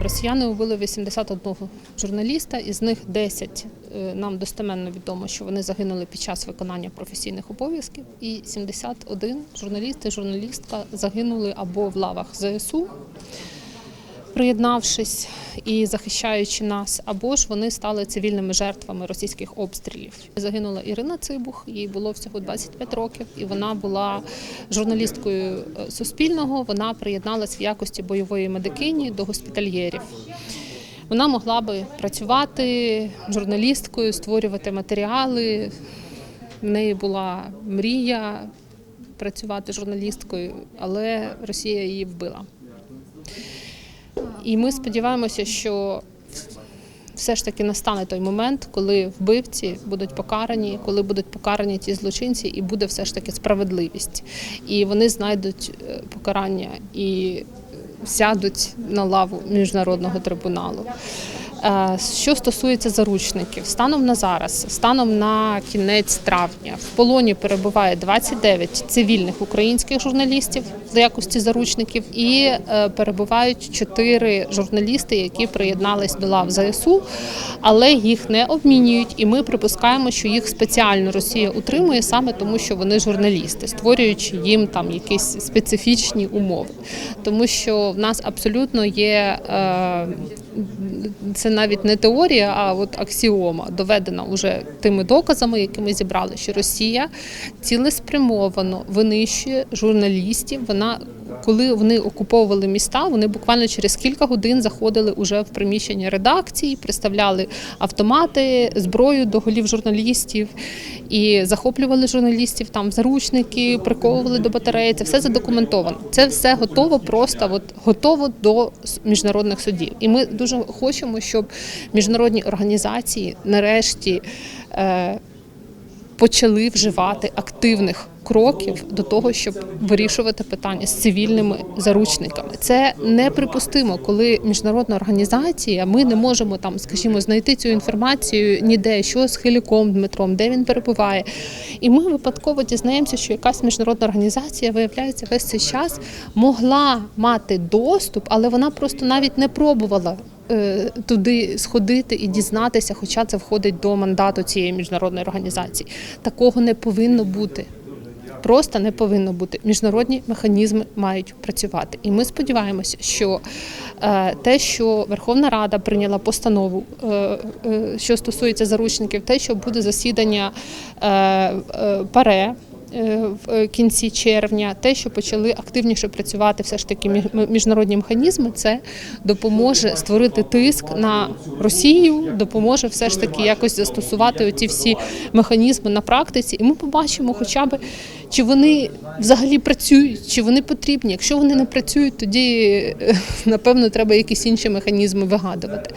Росіяни убили 81 журналіста, із них 10 е, нам достеменно відомо, що вони загинули під час виконання професійних обов'язків, і 71 журналіст і журналістка загинули або в лавах ЗСУ, приєднавшись і захищаючи нас, або ж вони стали цивільними жертвами російських обстрілів. Загинула Ірина Цибух, їй було всього 25 років, і вона була журналісткою е, Суспільного. Вона приєдналась в якості бойової медикині до госпітальєрів. Вона могла би працювати журналісткою, створювати матеріали. В неї була мрія працювати журналісткою, але Росія її вбила. І ми сподіваємося, що все ж таки настане той момент, коли вбивці будуть покарані, коли будуть покарані ті злочинці, і буде все ж таки справедливість. І вони знайдуть е, покарання і сядуть на лаву міжнародного трибуналу. Е, Що стосується заручників, станом на зараз, станом на кінець травня, в полоні перебуває 29 цивільних українських журналістів в якості заручників, і е, перебувають 4 журналісти, які приєднались до лав ЗСУ, але їх не обмінюють. І ми припускаємо, що їх спеціально Росія утримує саме тому, що вони журналісти, створюючи їм там якісь специфічні умови, тому що в нас абсолютно є. е, це навіть не теорія, а от аксіома доведена уже тими доказами, які ми зібрали, що Росія цілеспрямовано винищує журналістів. Вона коли вони окуповували міста, вони буквально через кілька годин заходили уже в приміщення редакції, приставляли автомати, зброю до голів журналістів і захоплювали журналістів там заручники, приковували до батареї. Це все задокументовано. Це все готово, просто от готово до міжнародних судів. І ми дуже хочемо, щоб міжнародні організації нарешті. Е, почали вживати активних кроків до того, щоб вирішувати питання з цивільними заручниками. Це неприпустимо, коли міжнародна організація, ми не можемо там, скажімо, знайти цю інформацію ніде, що з Хиліком Дмитром, де він перебуває. І ми випадково дізнаємося, що якась міжнародна організація, виявляється, весь цей час могла мати доступ, але вона просто навіть не пробувала е, туди сходити і дізнатися, хоча це входить до мандату цієї міжнародної організації. Такого не повинно бути. Просто не повинно бути. Міжнародні механізми мають працювати. І ми сподіваємося, що е, те, що Верховна Рада прийняла постанову, е, е, що стосується заручників, те, що буде засідання ПАРЕ. В кінці червня те, що почали активніше працювати, все ж таки мі- міжнародні механізми, це допоможе створити тиск на Росію, допоможе все ж таки якось застосувати оці всі механізми на практиці, і ми побачимо, хоча б чи вони взагалі працюють, чи вони потрібні. Якщо вони не працюють, тоді е, напевно треба якісь інші механізми вигадувати.